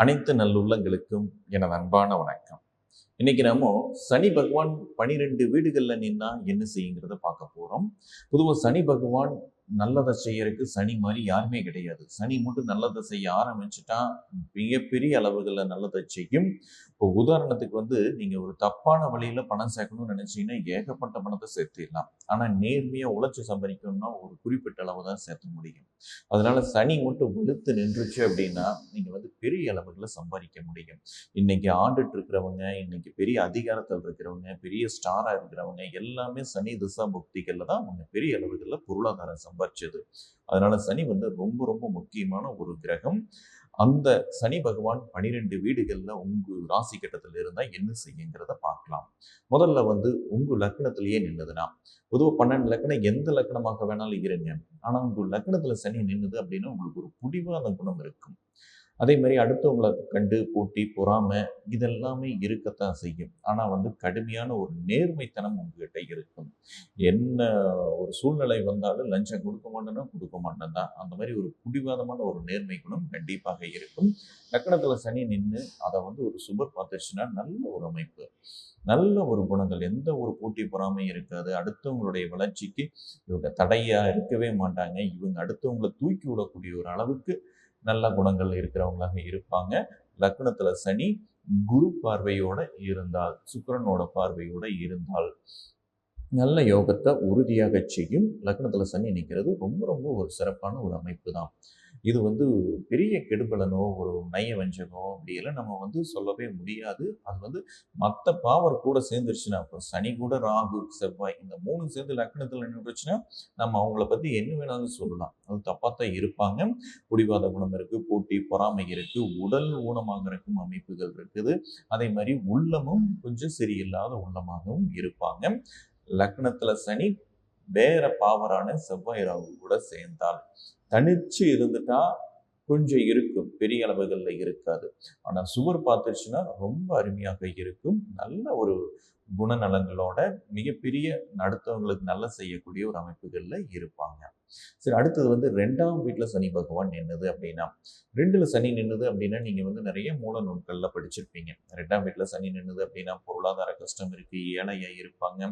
அனைத்து நல்லுள்ளங்களுக்கும் எனது அன்பான வணக்கம். இன்னைக்கு நம்ம சனி பகவான் பனிரெண்டு வீடுகள்ல நின்னா என்ன செய்யுங்கிறத பார்க்க போறோம். பொதுவாக சனி பகவான் நல்லதை செய்யறதுக்கு சனி மாதிரி யாருமே கிடையாது. சனி மட்டும் நல்லதை செய்ய ஆரம்பிச்சுட்டா மிகப்பெரிய அளவுகளில் நல்லதை செய்யும். இப்போ உதாரணத்துக்கு வந்து நீங்கள் ஒரு தப்பான வழியில் பணம் சேர்க்கணும்னு நினைச்சீங்கன்னா ஏகப்பட்ட பணத்தை சேர்த்திடலாம். ஆனால் நேர்மையாக உழைச்சி சம்பாதிக்கணும்னா ஒரு குறிப்பிட்ட அளவு தான் சேர்த்த முடியும். அதனால் சனி மட்டும் வெளுத்து நின்றுச்சு அப்படின்னா நீங்கள் வந்து பெரிய அளவுகளில் சம்பாதிக்க முடியும். இன்னைக்கு ஆண்டுட்டு இருக்கிறவங்க இன்னைக்கு பெரிய அதிகாரத்தில் இருக்கிறவங்க பெரிய ஸ்டாராக இருக்கிறவங்க எல்லாமே சனி திசா புக்திகளில் தான் அவங்க பெரிய அளவுகளில் பொருளாதாரம் சம்பாதிச்சது அதனால சனி வந்து ரொம்ப ரொம்ப முக்கியமான ஒரு கிரகம். அந்த சனி பகவான் பனிரெண்டு வீடுகளில் உங்க ராசி கட்டத்தில் இருந்தால் என்ன செய்யுங்கிறத பார்க்கலாம். முதல்ல வந்து உங்க லக்னத்திலேயே நின்றுதுன்னா பொதுவாக பன்னெண்டு லக்கணம் எந்த லக்கணமாக வேணாலும் இருங்க. ஆனால் உங்க லக்னத்தில் சனி நின்றுது அப்படின்னா உங்களுக்கு ஒரு புடிவாத குணம் இருக்கும். அதே மாதிரி அடுத்தவங்களை கண்டு போட்டி பொறாமை இதெல்லாமே இருக்கத்தான் செய்யும். ஆனால் வந்து கடுமையான ஒரு நேர்மைத்தனம் உங்ககிட்ட இருக்கும். என்ன ஒரு சூழ்நிலை வந்தாலும் லஞ்சம் கொடுக்க மாட்டேன்னா கொடுக்க மாட்டேன் தான். அந்த மாதிரி ஒரு புடிவாதமான ஒரு நேர்மை குணம் கண்டிப்பாக இருக்கும். லக்கணத்தில் சனி நின்று அதை வந்து ஒரு சுபர் பார்த்துச்சுன்னா நல்ல ஒரு அமைப்பு. நல்ல ஒரு குணங்கள். எந்த ஒரு போட்டி பொறாமை இருக்காது. அடுத்தவங்களுடைய வளர்ச்சிக்கு இவங்க தடையாக இருக்கவே மாட்டாங்க. இவங்க அடுத்தவங்களை தூக்கி விடக்கூடிய ஒரு அளவுக்கு நல்ல குணங்கள் இருக்கிறவங்களாக இருப்பாங்க. லக்னத்துல சனி குரு பார்வையோட இருந்தால் சுக்கிரனோட பார்வையோட இருந்தால் நல்ல யோகத்தை உறுதியாக செய்யும். லக்னத்துல சனி நிற்கிறது ரொம்ப ரொம்ப ஒரு சிறப்பான ஒரு அமைப்பு தான் இது வந்து பெரிய கெடுபலனோ ஒரு நய வஞ்சகோ அப்படியெல்லாம் நம்ம வந்து சொல்லவே முடியாது. அது வந்து மற்ற பாவர் கூட சேர்ந்துருச்சுன்னா இப்போ சனி கூட ராகு செவ்வாய் இந்த மூணு சேர்ந்து லக்னத்தில் நின்றுச்சுன்னா நம்ம அவங்கள பற்றி என்ன வேணாலும் சொல்லலாம். அது தப்பாக தான் இருப்பாங்க. குடிவாத குணம் இருக்குது போட்டி பொறாமை இருக்குது உடல் ஊனமாகறக்கும் அமைப்புகள் இருக்குது. அதே மாதிரி உள்ளமும் கொஞ்சம் சரியில்லாத உள்ளமாகவும் இருப்பாங்க. லக்னத்தில் சனி வேற பாவரான செவ்வாய் ராகு கூட சேர்ந்தால் தனிச்சு இருந்துட்டா கொஞ்சம் இருக்கும். பெரிய அளவுகளில் இருக்காது. ஆனால் சுவர் பார்த்துருச்சுன்னா ரொம்ப அருமையாக இருக்கும். நல்ல ஒரு குணநலங்களோட மிகப்பெரிய அடுத்தவங்களுக்கு நல்ல செய்யக்கூடிய ஒரு அமைப்புகளில் இருப்பாங்க. சரி அடுத்தது வந்து ரெண்டாம் வீட்டில் சனி பகவான் நின்னுது அப்படின்னா ரெண்டில் சனி நின்னுது அப்படின்னா நீங்கள் வந்து நிறைய மூல நூல்களில் படிச்சிருப்பீங்க. ரெண்டாம் வீட்டில் சனி நின்னுது அப்படின்னா பொருளாதார கஷ்டம் இருக்குது ஏழையாக இருப்பாங்க.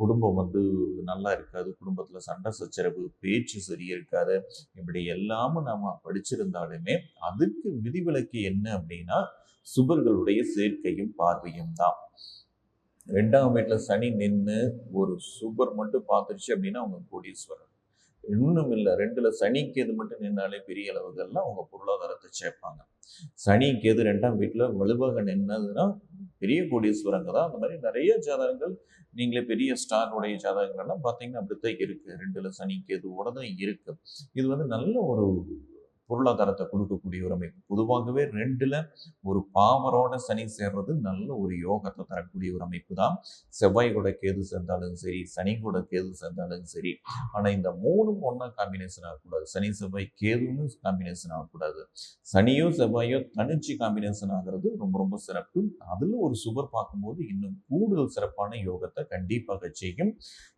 குடும்பம் வந்து நல்லா இருக்காது. குடும்பத்தில் சண்டை சச்சரவு பேச்சு சரி இருக்காது. இப்படி எல்லாமும் நம்ம படிச்சிருந்தாலுமே அதுக்கு விதிவிலக்கு என்ன அப்படின்னா சுபர்களுடைய சேர்க்கையும் பார்வையும் தான். ரெண்டாம் வீட்டில் சனி நின்று ஒரு சுபர் மட்டும் பார்த்துருச்சு அப்படின்னா அவங்க கோடீஸ்வரர். இன்னும் இல்லை ரெண்டில் சனிக்கு எது மட்டும் நின்னாலே பெரிய அளவுகள்லாம் அவங்க பொருளாதாரத்தை சேர்ப்பாங்க. சனிக்கு எது ரெண்டாம் வீட்டில் வலுவாக நின்னதுன்னா பெரிய கோடீஸ்வரங்க தான். அந்த மாதிரி நிறைய ஜாதகங்கள் நீங்களே பெரிய ஸ்டாருடைய ஜாதகங்கள்லாம் பார்த்தீங்கன்னா அப்படித்தான் இருக்குது ரெண்டில் சனிக்கு எதுவோட தான் இருக்குது இது வந்து நல்ல ஒரு பொருளாதாரத்தை கொடுக்கக்கூடிய ஒரு அமைப்பு. பொதுவாகவே ரெண்டுல ஒரு பாவரோட சனி சேர்றது நல்ல ஒரு யோகத்தை தரக்கூடிய ஒரு அமைப்பு தான். செவ்வாய் கூட கேது சேர்ந்தாலும் சரி சனி கூட கேது சேர்ந்தாலும் சரி. ஆனா இந்த மூணும் ஒன்றா காம்பினேஷன் ஆகக்கூடாது. சனி செவ்வாய் கேதுன்னு காம்பினேஷன் ஆகக்கூடாது. சனியோ செவ்வாயோ தனிச்சு காம்பினேஷன் ஆகிறது ரொம்ப ரொம்ப சிறப்பு. அதுல ஒரு சுவர் பார்க்கும்போது இன்னும் கூடுதல் சிறப்பான யோகத்தை கண்டிப்பாக செய்யும்.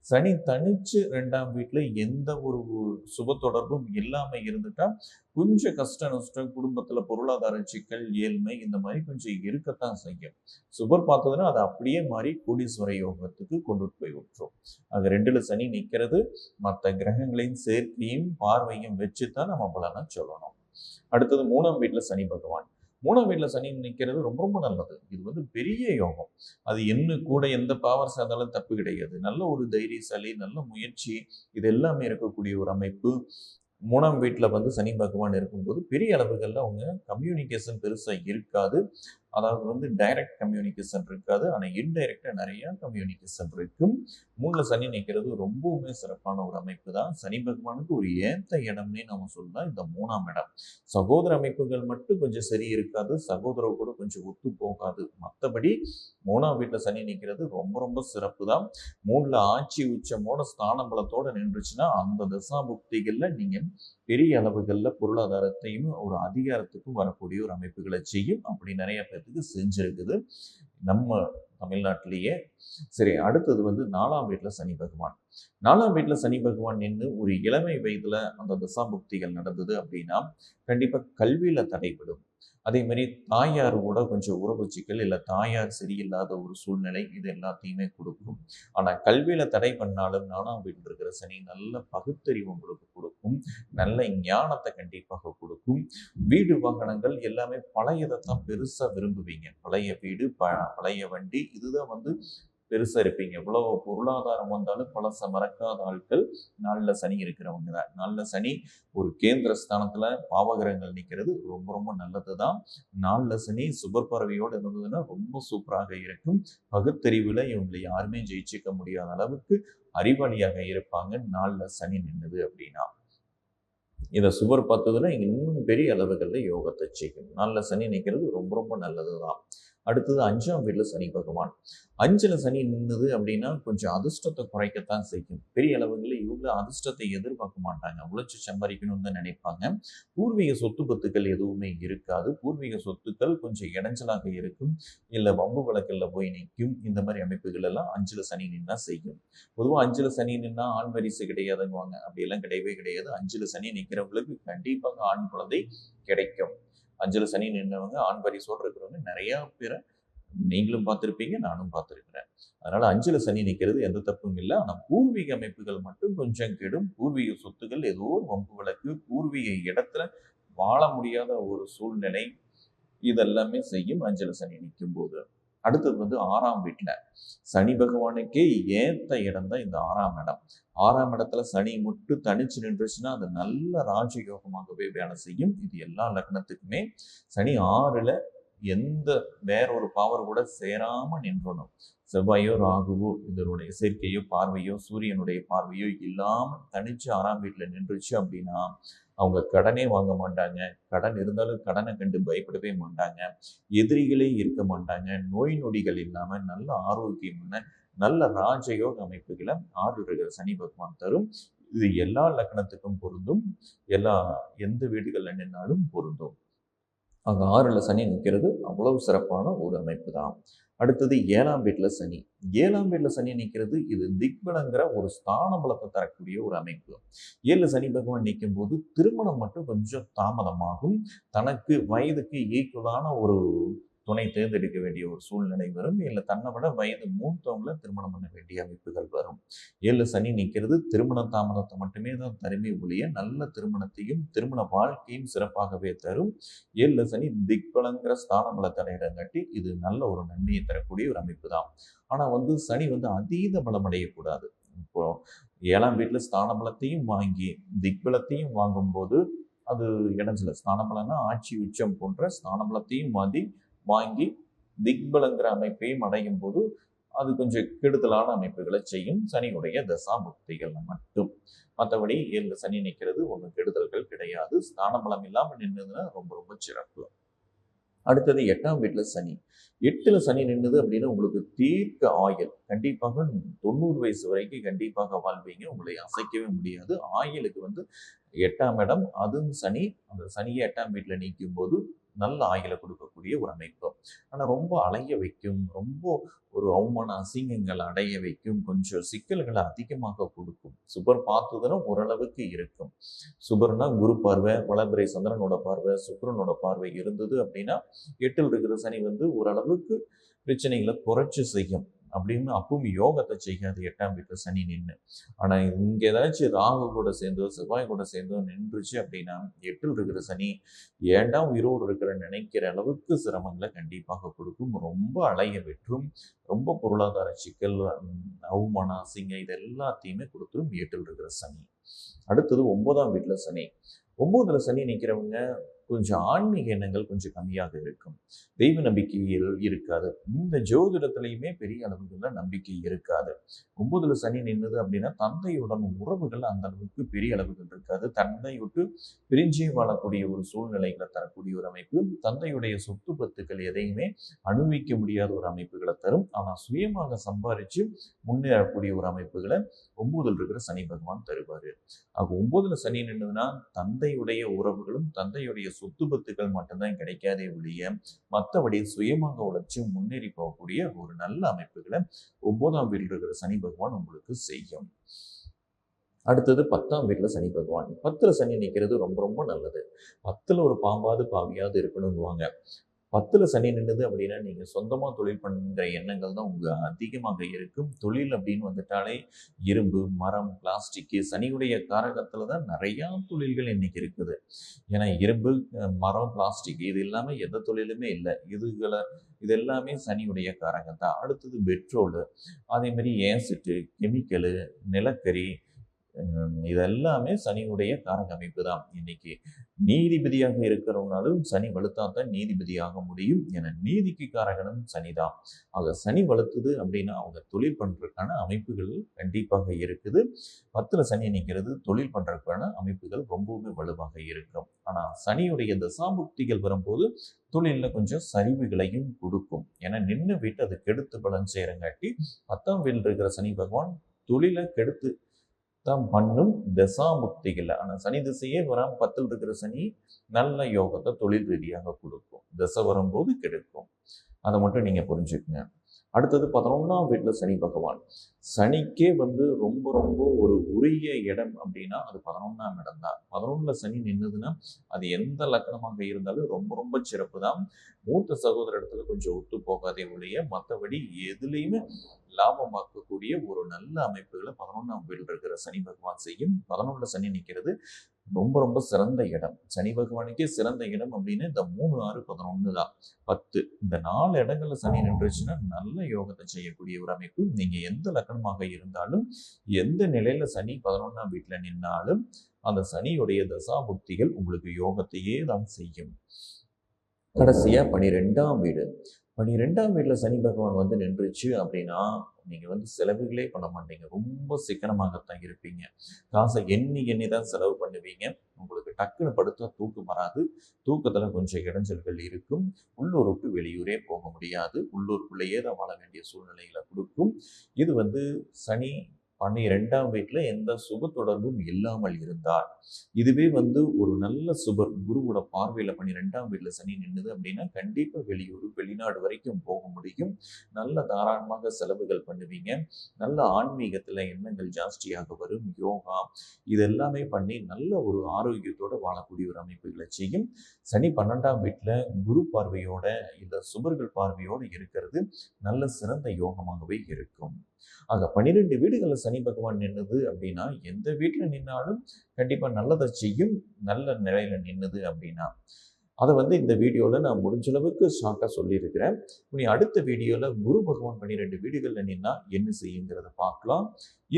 சனி தனிச்சு ரெண்டாம் வீட்டுல எந்த ஒரு சுப தொடர்பும் இல்லாம இருந்துட்டா கொஞ்சம் கஷ்ட நஷ்டம் குடும்பத்தில் பொருளாதார சிக்கல் ஏழ்மை இந்த மாதிரி கொஞ்சம் இருக்கத்தான் செய்யும். சுபர் பார்த்ததுன்னா அதை அப்படியே மாறி கோடீஸ்வர யோகத்துக்கு கொண்டுட்டு போய் விட்டுரும். அது ரெண்டுல சனி நிற்கிறது மற்ற கிரகங்களின் சேர்க்கையும் பார்வையும் வச்சு தான் நம்ம பலனை சொல்லணும். அடுத்தது மூணாம் வீட்டில் சனி பகவான். மூணாம் வீட்டில் சனி நிற்கிறது ரொம்ப ரொம்ப நல்லது. இது வந்து பெரிய யோகம். அது என்ன கூட எந்த பவர் சேர்ந்தாலும் தப்பு கிடையாது. நல்ல ஒரு தைரியசாலி நல்ல முயற்சி இது எல்லாமே இருக்கக்கூடிய ஒரு அமைப்பு. மூணாம் வீட்டில் வந்து சனி பகவான் இருக்கும்போது பெரிய அளவுகளில் அவங்க கம்யூனிகேஷன் பெருசாக இருக்காது. அதாவது வந்து டைரக்ட் கம்யூனிகேஷன் இருக்காது. ஆனால் இன்டைரக்டாக நிறையா கம்யூனிகேஷன் இருக்கும். மூணில் சனி நிற்கிறது ரொம்பவுமே சிறப்பான ஒரு அமைப்பு தான் சனி பகவானுக்கு ஒரு ஏத்த இடம்னே நம்ம சொல்லலாம் இந்த மூணாம் இடம். சகோதர அமைப்புகள் மட்டும் கொஞ்சம் சரி இருக்காது. சகோதரர் கூட கொஞ்சம் ஒத்து போகாது. மற்றபடி மூணாம் வீட்டில் சனி நிற்கிறது ரொம்ப ரொம்ப சிறப்பு தான் மூணில் ஆட்சி உச்சமோட ஸ்தான நின்றுச்சுன்னா அந்த தசாபுக்திகளில் நீங்கள் பெரிய அளவுகளில் பொருளாதாரத்தையும் ஒரு அதிகாரத்துக்கும் வரக்கூடிய ஒரு அமைப்புகளை செய்யும். அப்படி நிறைய பேர்த்துக்கு செஞ்சுருக்குது. நம்ம தமிழ்நாட்டிலேயே சரி அடுத்தது வந்து நாலாம் வீட்டில் சனி பகவான். நாலாம் வீட்டில் சனி பகவான் நின்று ஒரு இளமை வயதில் அந்த தசாபுக்திகள் நடந்தது அப்படின்னா கண்டிப்பாக கல்வியில் தடைபடும். அதே மாதிரி தாயார் கூட கொஞ்சம் உறவுச்சிக்கல் இல்லை தாயார் சரியில்லாத ஒரு சூழ்நிலை இது எல்லாத்தையுமே கொடுக்கும். ஆனால் கல்வியில் தடை பண்ணாலும் நானாம் வீட்டில் இருக்கிற சனி நல்ல பகுத்தறிவு உங்களுக்கு கொடுக்கும். நல்ல ஞானத்தை கண்டிப்பாக கொடுக்கும். வீடு வாகனங்கள் எல்லாமே பழையதை தான் பெருசாக விரும்புவீங்க. பழைய வீடு ப பழைய வண்டி இதுதான் வந்து பெருசாக இருப்பீங்க. எவ்வளோ பொருளாதாரம் வந்தாலும் பழச மறக்காத ஆட்கள் நாளில் சனி இருக்கிறவங்க தான். நாளில் சனி ஒரு கேந்திர ஸ்தானத்தில் பாவகிரகங்கள் நிற்கிறது ரொம்ப ரொம்ப நல்லது தான் நாளில் சனி சுபர் பறவையோடு இருந்ததுன்னா ரொம்ப சூப்பராக இருக்கும். பகுத்தறிவில் இவங்களை யாருமே ஜெயிச்சிக்க முடியாத அளவுக்கு அறிவாளியாக இருப்பாங்க நாளில் சனி நின்றுது அப்படின்னா. இதை சுவர் பார்த்ததுன்னா இன்னும் பெரிய அளவுகளில் யோகத்தை செய்யும். நல்ல சனி நிற்கிறது ரொம்ப ரொம்ப நல்லது தான் அடுத்தது அஞ்சாம் வீட்டில் சனி பகவான். அஞ்சில் சனி நின்றுது அப்படின்னா கொஞ்சம் அதிர்ஷ்டத்தை குறைக்கத்தான் செய்யும். பெரிய அளவுகளில் இவங்க அதிர்ஷ்டத்தை எதிர்பார்க்க மாட்டாங்க. உழைச்சி சம்பாதிக்கணும்னு தான் நினைப்பாங்க. பூர்வீக சொத்து பத்துக்கள் எதுவுமே இருக்காது. பூர்வீக சொத்துக்கள் கொஞ்சம் இடைஞ்சலாக இருக்கும். இல்லை வம்பு வழக்கில் போய் நிற்கும். இந்த மாதிரி அமைப்புகள் எல்லாம் அஞ்சில் சனி நின்னா செய்யும். பொதுவாக அஞ்சில் சனி நின்னா ஆண் வரிசை கிடையாதுங்குவாங்க. அப்படியெல்லாம் கிடையவே கிடையாது. அஞ்சில் சனி நிற்கிறவங்களுக்கு கண்டிப்பாக ஆண் குழந்தை கிடைக்கும். அஞ்சல சனி நின்றவங்க ஆண் வரிசோடு இருக்கிறவங்க நிறையா பேரை நீங்களும் பார்த்துருப்பீங்க நானும் பார்த்துருக்கிறேன். அதனால் அஞ்சல சனி நிற்கிறது எந்த தப்பும் இல்லை. ஆனால் பூர்வீக அமைப்புகள் மட்டும் கொஞ்சம் கெடும். பூர்வீக சொத்துக்கள் ஏதோ வம்பு வழக்கு பூர்வீக இடத்துல வாழ முடியாத ஒரு சூழ்நிலை இதெல்லாமே செய்யும் அஞ்சல சனி நிற்கும் போது அடுத்தது வந்து ஆறாம் வீட்டில். சனி பகவானுக்கே ஏற்ற இடம் தான் இந்த ஆறாம் இடம். ஆறாம் இடத்துல சனி மட்டும் தனிச்சு நின்றுச்சுன்னா அது நல்ல ராஜயோகமாகவே வேலை செய்யும். இது எல்லா லக்னத்துக்குமே. சனி ஆறில் எந்த வேற ஒரு பவர் கூட சேராமல் நின்றணும். செவ்வாயோ ராகுவோ இதனுடைய சேர்க்கையோ பார்வையோ சூரியனுடைய பார்வையோ இல்லாமல் தனிச்சு ஆறாம் வீட்டில் நின்றுச்சு அப்படின்னா அவங்க கடனே வாங்க மாட்டாங்க. கடன் இருந்தாலும் கடனை கண்டு பயப்படவே மாட்டாங்க. எதிரிகளே இருக்க மாட்டாங்க. நோய் நொடிகள் இல்லாமல் நல்ல ஆரோக்கியமான நல்ல ராஜயோக அமைப்புகளை ஆறு சனி பகவான் தரும். இது எல்லா லக்னத்துக்கும் பொருந்தும். எல்லா எந்த வீடுகளில் நின்னாலும் பொருந்தும். அங்கே ஆறில் சனி நிற்கிறது அவ்வளவு சிறப்பான ஒரு அமைப்பு தான். அடுத்தது ஏழாம் வீட்டில் சனி. ஏழாம் வீட்டில் சனி நிற்கிறது இது திக்பலங்கிற ஒரு ஸ்தான பலத்தை தரக்கூடிய ஒரு அமைப்பு. ஏழு சனி பகவான் நிற்கும் போது திருமணம் மட்டும் கொஞ்சம் தாமதமாகும். தனக்கு வயதுக்கு ஈக்குவலான ஒரு துணை தேர்ந்தெடுக்க வேண்டிய ஒரு சூழ்நிலை வரும். இல்லை தன்னை விட வயது மூத்தவங்களை திருமணம் பண்ண வேண்டிய அமைப்புகள் வரும். ஏழு சனி நிற்கிறது. திருமண தாமதத்தை மட்டுமே தான் தருமே ஒழிய நல்ல திருமணத்தையும் திருமண வாழ்க்கையும் சிறப்பாகவே தரும். ஏழு சனி திக்பலங்கிற ஸ்தானங்களை தடையிடங்காட்டி இது நல்ல ஒரு நன்மையை தரக்கூடிய ஒரு அமைப்பு தான். ஆனால் வந்து சனி வந்து அதீத பலமடையக்கூடாது. இப்போ ஏழாம் வீட்டில் ஸ்தான பலத்தையும் வாங்கி திக்பலத்தையும் வாங்கும்போது அது இடைஞ்சல ஸ்தானபலம்னா ஆட்சி உச்சம் போன்ற ஸ்தானபலத்தையும் மாதி வாங்கி திக்பலங்கிற அமைப்பையும் அடையும் போது அது கொஞ்சம் கெடுதலான அமைப்புகளை செய்யும். சனியுடைய தசா புக்திகள் மட்டும். மற்றபடி ஏழு சனி நிற்கிறது ஒன்றும் கெடுதல்கள் கிடையாது. ஸ்தான பலம் இல்லாமல் நின்றுதுன்னா ரொம்ப ரொம்ப சிறப்பு. அடுத்தது எட்டாம் வீட்டில் சனி. எட்டில் சனி நின்றுது அப்படின்னா உங்களுக்கு தீர்க்க ஆயுள் கண்டிப்பாக தொண்ணூறு வயசு வரைக்கும் கண்டிப்பாக வாழ்வீங்க. உங்களை அசைக்கவே முடியாது. ஆயுளுக்கு வந்து எட்டாம் இடம் அதுவும் சனி. அந்த சனியை எட்டாம் வீட்டில் நீக்கும் போது நல்ல ஆயுளை கொடுக்கக்கூடிய ஒரு அமைப்பு. ஆனால் ரொம்ப அலைய வைக்கும் ரொம்ப ஒரு அவமான அசிங்கங்கள் அடைய வைக்கும் கொஞ்சம் சிக்கல்களை அதிகமாக கொடுக்கும். சுபர் பார்த்துதனும் ஓரளவுக்கு இருக்கும். சுபர்னா குரு பார்வை வளபிரை சந்திரனோட பார்வை சுக்கரனோட பார்வை இருந்தது அப்படின்னா எட்டில் இருக்கிற சனி வந்து ஓரளவுக்கு பிரச்சனைகளை குறைச்சி செய்யும். அப்படின்னு அப்பவும் யோகத்தை செய்யாது. எட்டாம் வீட்டில் சனி நின்று ஆனால் இங்கே ஏதாச்சும் ராகு கூட சேர்ந்தோ செவ்வாய் கூட சேர்ந்தோ நின்றுச்சு அப்படின்னா எட்டில் இருக்கிற சனி ஏண்டா உயிரோடு இருக்கிற நினைக்கிற அளவுக்கு சிரமங்களை கண்டிப்பாக கொடுக்கும். ரொம்ப அலைய வெற்றும் ரொம்ப பொருளாதார சிக்கல் அவமான அசிங்க இது எல்லாத்தையுமே கொடுத்துரும் எட்டில் இருக்கிற சனி. அடுத்தது ஒன்பதாம் வீட்டில் சனி. ஒன்பதுல சனி நிற்கிறவங்க கொஞ்சம் ஆன்மீக எண்ணங்கள் கொஞ்சம் கம்மியாக இருக்கும். தெய்வ நம்பிக்கையில் இருக்காது. இந்த ஜோதிடத்திலையுமே பெரிய அளவுகளில் நம்பிக்கை இருக்காது. ஒன்பதுல சனி நின்றுது அப்படின்னா தந்தையுடன் உறவுகள் அந்த அளவுக்கு பெரிய அளவுகள் இருக்காது. தந்தை விட்டு பிரிஞ்சே வாழக்கூடிய ஒரு சூழ்நிலைகளை தரக்கூடிய ஒரு அமைப்பு. தந்தையுடைய சொத்து பத்துக்கள் எதையுமே அனுபவிக்க முடியாத ஒரு அமைப்புகளை தரும். ஆனால் சுயமாக சம்பாரிச்சு முன்னேறக்கூடிய ஒரு அமைப்புகளை ஒன்பதில் இருக்கிற சனி பகவான் தருவார். ஆக ஒன்பதுல சனி நின்றுதுன்னா தந்தையுடைய உறவுகளும் தந்தையுடைய சொத்து பத்துக்கள் மட்டும்தான் கிடைக்காதே ஒழிய மற்றபடி சுயமாக உழைச்சி முன்னேறி போகக்கூடிய ஒரு நல்ல அமைப்புகளை ஒன்பதாம் வீட்டில் இருக்கிற சனி பகவான் உங்களுக்கு செய்யும். அடுத்தது பத்தாம் வீட்டில் சனி பகவான். பத்தில் சனி நிற்கிறது ரொம்ப ரொம்ப நல்லது. பத்தில் ஒரு பாம்பாவது பாவியாவது இருக்கணும்னுவாங்க. பத்தில் சனி நின்றுது அப்படின்னா நீங்கள் சொந்தமாக தொழில் பண்ணுற எண்ணங்கள் தான் உங்கள் அதிகமாக இருக்கும். தொழில் அப்படின்னு வந்துட்டாலே இரும்பு மரம் பிளாஸ்டிக்கு சனியுடைய காரகத்தில் தான் நிறையா தொழில்கள் இன்னைக்கு இருக்குது. ஏன்னா இரும்பு மரம் பிளாஸ்டிக் இது இல்லாமல் எந்த தொழிலுமே இல்லை. இதுகளை இது எல்லாமே சனியுடைய காரகம் தான் அடுத்தது பெட்ரோலு அதே மாதிரி ஏசிட்டு கெமிக்கலு நிலக்கரி இதெல்லாமே சனியுடைய காரக அமைப்பு தான் இன்னைக்கு நீதிபதியாக இருக்கிறவனாலும் சனி வலுத்தா தான் நீதிபதியாக முடியும் என நீதிக்கு காரகனும் சனி தான் ஆக சனி வலுத்துது அப்படின்னா அவங்க தொழில் பண்றதுக்கான அமைப்புகள் கண்டிப்பாக இருக்குது. பத்துல சனி நிற்கிறது தொழில் பண்றதுக்கான அமைப்புகள் ரொம்பவுமே வலுவாக இருக்கும். ஆனால் சனியுடைய தசாபுக்திகள் வரும்போது தொழிலில் கொஞ்சம் சரிவுகளையும் கொடுக்கும். ஏன்னா நின்று வீட்டு அது கெடுத்து பலன் செய்கிறங்காட்டி பத்தாம் வீட்டில் இருக்கிற சனி பகவான் தொழிலை கெடுத்து தான் பண்ணும் தசாமுக்திகள். ஆனால் சனி திசையே வராமல் பத்தில் இருக்கிற சனி நல்ல யோகத்தை தொழில் ரீதியாக கொடுக்கும். தசை வரும்போது கிடைக்கும். அதை மட்டும் நீங்கள் புரிஞ்சுக்கங்க. அடுத்தது பதினொன்றாம் வீட்டில் சனி பகவான். சனிக்கே வந்து ரொம்ப ரொம்ப ஒரு உரிய இடம் அப்படின்னா அது பதினொன்றாம் இடம் தான் பதினொன்றில் சனி நின்றுதுன்னா அது எந்த லக்கணமாக இருந்தாலும் ரொம்ப ரொம்ப சிறப்பு தான் மூத்த சகோதர இடத்துல கொஞ்சம் ஒத்து போகாதே ஒழிய மற்றபடி எதுலேயுமே லாபமாக்கக்கூடிய ஒரு நல்ல அமைப்புகளை பதினொன்றாம் வீட்டில் இருக்கிற சனி பகவான் செய்யும். பதினொன்றில் சனி நிற்கிறது ரொம்ப ரொம்ப சிறந்த இடம். சனி பகவானுக்கே சிறந்த இடம் அப்படின்னு இந்த மூணு ஆறு பதினொன்று தான். பத்து இந்த நாலு இடங்கள்ல சனி நின்றுச்சுன்னா நல்ல யோகத்தை செய்யக்கூடிய ஒரு அமைப்பு. நீங்க எந்த லக்கணமாக இருந்தாலும் எந்த நிலையில சனி பதினொன்றாம் வீட்டில் நின்னாலும் அந்த சனியுடைய தசா புக்திகள் உங்களுக்கு யோகத்தையே தான் செய்யும். கடைசியா பனிரெண்டாம் வீடு. பனிரெண்டாம் வீட்டில் சனி பகவான் வந்து நின்றுச்சு அப்படின்னா நீங்கள் வந்து செலவுகளே பண்ண மாட்டீங்க. ரொம்ப சிக்கனமாகத்தான் இருப்பீங்க. காசை எண்ணி எண்ணி தான் செலவு பண்ணுவீங்க. உங்களுக்கு டக்குன்னு படுத்தா தூக்கம் வராது. தூக்கத்தில் கொஞ்சம் இடைஞ்சல்கள் இருக்கும். உள்ளூர் விட்டு வெளியூரே போக முடியாது. உள்ளூருக்குள்ளேயே தான் வாழ வேண்டிய சூழ்நிலைகளை கொடுக்கும். இது வந்து சனி பன்னிரெண்டாம் வீட்டில் எந்த சுப தொடர்பும் இல்லாமல் இருந்தார். இதுவே வந்து ஒரு நல்ல சுபர் குருவோட பார்வையில் பன்னிரெண்டாம் வீட்டில் சனி நின்றுது அப்படின்னா கண்டிப்பாக வெளியூர் வெளிநாடு வரைக்கும் போக முடியும். நல்ல தாராளமாக செலவுகள் பண்ணுவீங்க. நல்ல ஆன்மீகத்தில் எண்ணங்கள் ஜாஸ்தியாக வரும். யோகா இது எல்லாமே பண்ணி நல்ல ஒரு ஆரோக்கியத்தோடு வாழக்கூடிய ஒரு அமைப்புகளை செய்யும். சனி பன்னெண்டாம் வீட்டில் குரு பார்வையோட இந்த சுபர்கள் பார்வையோடு இருக்கிறது நல்ல சிறந்த யோகமாகவே இருக்கும். ஆக பன்னிரெண்டு வீடுகளில் சனி பகவான் நின்னுது அப்படின்னா எந்த வீட்டில் நின்னாலும் கண்டிப்பாக நல்லதை செய்யும் நல்ல நிலையில் நின்னுது அப்படின்னா. அதை வந்து இந்த வீடியோவில் நான் முடிஞ்ச அளவுக்கு ஷார்ட்டாக சொல்லியிருக்கிறேன். இனி அடுத்த வீடியோவில் குரு பகவான் பன்னிரெண்டு வீடுகளில் நின்னா என்ன செய்யுங்கிறத பார்க்கலாம்.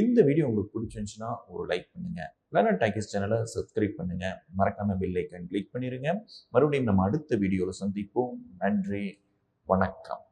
இந்த வீடியோ உங்களுக்கு பிடிச்சிருந்துச்சுன்னா ஒரு லைக் பண்ணுங்கள் பிளானட் டாக்கிஸ் சேனலை சப்ஸ்கிரைப் பண்ணுங்கள் மறக்காம பெல் கிளிக் பண்ணிடுங்க மறுபடியும் நம்ம அடுத்த வீடியோவில் சந்திப்போம். நன்றி. வணக்கம்.